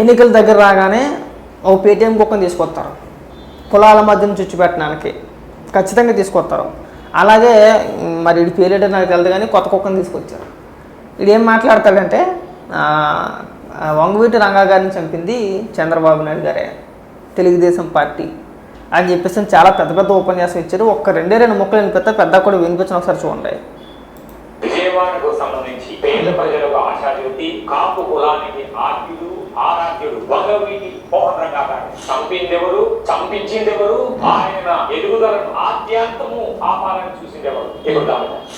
ఎన్నికల దగ్గర రాగానే ఓ పేటీఎం కుక్కను తీసుకొస్తారు. కులాల మధ్యన చుచ్చు పెట్టడానికి ఖచ్చితంగా తీసుకొస్తారు. అలాగే మరి ఇడి పేరేటో నాకు తెలియదు కానీ కొత్త కుక్కను తీసుకొచ్చారు. ఇది ఏం మాట్లాడతాడంటే వంగవీటి రంగా గారిని చంపింది చంద్రబాబు నాయుడు గారే. తెలుగుదేశం పార్టీ అని చెప్పేసి చాలా పెద్ద పెద్ద ఉపన్యాసం ఇచ్చారు. ఒక్క రెండే రెండు ముక్కలు వినిపిస్తే పెద్ద కూడా వినిపించిన ఒకసారి చూడండి. విజయవాడకు సంబంధించి పేద ప్రజలకు ఆశాజ్యోతి కాపు కులానికి ఆద్యుడు ఆరాధ్యుడు వంగవీటి మోహన్ చంపింది ఎవరు చంపించింది ఎవరు ఆయన ఎదుగుదలను ఆద్యాంతము ఆపాలని చూసిందెవరు? ఇప్పుడు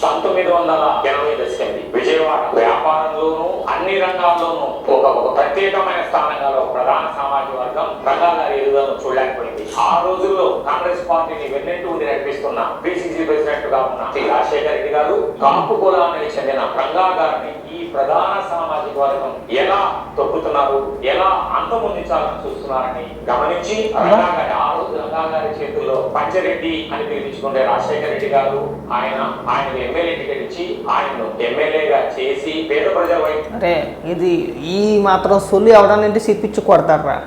పంతొమ్మిది వందల ఎనభై దశకండి విజయవాడ వ్యాపారంలోనూ అన్ని రంగాల్లోనూ ఒక ప్రత్యేకమైన స్థానంగా ప్రధాన సామాజిక వర్గం రంగాల ఎదుగుదలను చూడలేక పార్టీని వెన్నెట్టు ఉండి నడిపిస్తున్న బీసీసీ ప్రెసిడెంట్గా ఉన్న శ్రీ రాజశేఖర రెడ్డి గారు కాపు కులానికి చెందిన రంగా గారిని ఈ ప్రధాన సామాజిక వర్గం ఎలా తొక్కుతున్నారు ఎలా అంతమొందించాలని చూస్తున్నారని గమనించి రంగా గారి ఆ రోజు రంగా గారి చేతుల్లో పంచరెడ్డి అని పిలిపించుకునే రాజశేఖర రెడ్డి గారు ఆయన ఆయన ఎమ్మెల్యే టికెట్ ఇచ్చి ఆయన్ను ఎమ్మెల్యేగా చేసి పేద ప్రజల అంటే ఇది ఈ మాత్రం సొల్లి అవడానికి సిప్పించి కొడతారా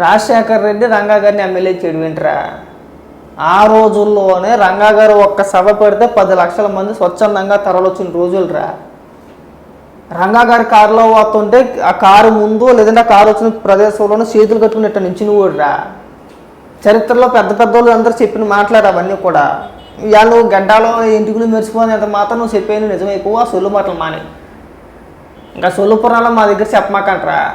రాజశేఖర్ రెడ్డి రంగా గారిని ఎమ్మెల్యే చేయడం ఏంట్రా ఆ రోజుల్లోనే రంగా గారు ఒక్క సభ పెడితే పది లక్షల మంది స్వచ్ఛందంగా తరలొచ్చిన రోజులురా. రంగా గారి కారులో వస్తుంటే ఆ కారు ముందు లేదంటే ఆ కారు వచ్చిన ప్రదేశంలోనే చేతులు కట్టుకున్నట్టు నించుని రా చరిత్రలో పెద్ద పెద్ద వాళ్ళు అందరూ చెప్పిన మాట్లాడు అవన్నీ కూడా? ఇవాళ నువ్వు గడ్డాలో ఇంటికి మెరిసిపోని మాత్రం నువ్వు చెప్పేది నిజమైపో ఆ సొల్లు మాటలు మానే. ఇంకా సొల్లు పురాణం మా దగ్గర చెప్పమాకంట్రా.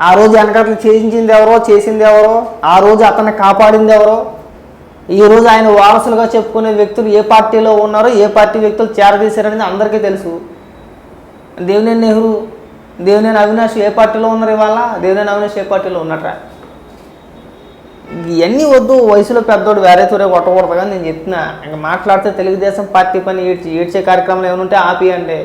ఆ రోజు వెనకట్లు చేయించింది ఎవరో చేసింది ఎవరో ఆ రోజు అతన్ని కాపాడింది ఎవరో ఈ రోజు ఆయన వారసులుగా చెప్పుకునే వ్యక్తులు ఏ పార్టీలో ఉన్నారో ఏ పార్టీ వ్యక్తులు చేరదీశారనేది అందరికీ తెలుసు. దేవినేని నెహ్రూ దేవినేని అవినాష్ ఏ పార్టీలో ఉన్నారు ఇవాళ? దేవినేని అవినాష్ ఏ పార్టీలో ఉన్నట్రా ఇవన్నీ వద్దు వయసులో పెద్దోడు వేరే తూరే కొట్టకూడదు కానీ నేను చెప్తున్నా ఇంకా మాట్లాడితే తెలుగుదేశం పార్టీ పని ఏడ్చి ఏడ్చే కార్యక్రమాలు ఏమైనా ఉంటే ఆపియండి.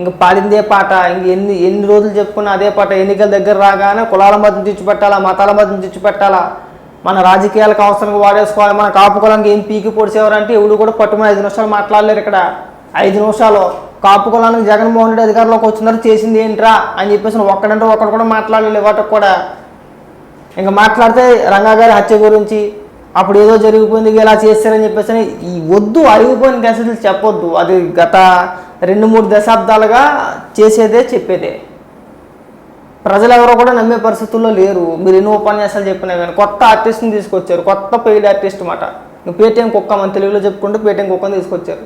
ఇంక పాడిందే పాట ఇంక ఎన్ని ఎన్ని రోజులు చెప్పుకున్నా అదే పాట ఎన్నికల దగ్గర రాగానే కులాల మధ్యను తెచ్చిపెట్టాలా మతాల మధ్యను తెచ్చిపెట్టాలా? మన రాజకీయాలకు అవసరంగా వాడేసుకోవాలి. మన కాపు కులానికి ఏం పీకి పొడిచేవారంటే ఎవడు కూడా పట్టుమని ఐదు నిమిషాలు మాట్లాడలేరు ఇక్కడ. ఐదు నిమిషాలు కాపు కులానికి జగన్మోహన్ రెడ్డి అధికారంలోకి వచ్చినారు చేసింది ఏంట్రా అని చెప్పేసి ఒక్కడంటే ఒకడు కూడా మాట్లాడలేదు వాటికి కూడా. ఇంకా మాట్లాడితే రంగా గారి హత్య గురించి అప్పుడు ఏదో జరిగిపోయింది ఇలా చేస్తారని చెప్పేసి అని ఈ వద్దు అరిగిపోయిన కేసులు చెప్పొద్దు. అది గత రెండు మూడు దశాబ్దాలుగా చేసేదే చెప్పేదే. ప్రజలు ఎవరో కూడా నమ్మే పరిస్థితుల్లో లేరు. మీరు ఎన్నో ఉపన్యాసాలు చెప్పినా కానీ కొత్త ఆర్టిస్ట్ని తీసుకొచ్చారు. కొత్త పెయిడ్ ఆర్టిస్ట్ మాట. పేటీఎం కుక్క మన తెలుగులో చెప్పుకుంటూ పేటీఎం కుక్కని తీసుకొచ్చారు.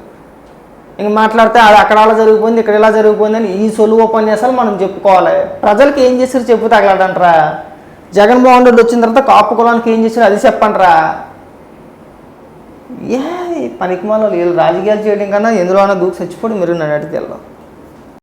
ఇంక మాట్లాడితే అది అక్కడ అలా జరిగిపోయింది ఇక్కడ ఇలా జరిగిపోయింది అని ఈ సొలువు ఉపన్యాసాలు మనం చెప్పుకోవాలి. ప్రజలకు ఏం చేశారు చెప్పు తగలడంట్రా. జగన్మోహన్ రెడ్డి వచ్చిన తర్వాత కాపు కులానికి ఏం చేశారు అది చెప్పండిరా ఏ పనికి మాలో వీళ్ళు రాజకీయాలు చేయడం కన్నా ఎందులోనైనా దూకి చచ్చిపోయి మీరు నన్ను అడిగితే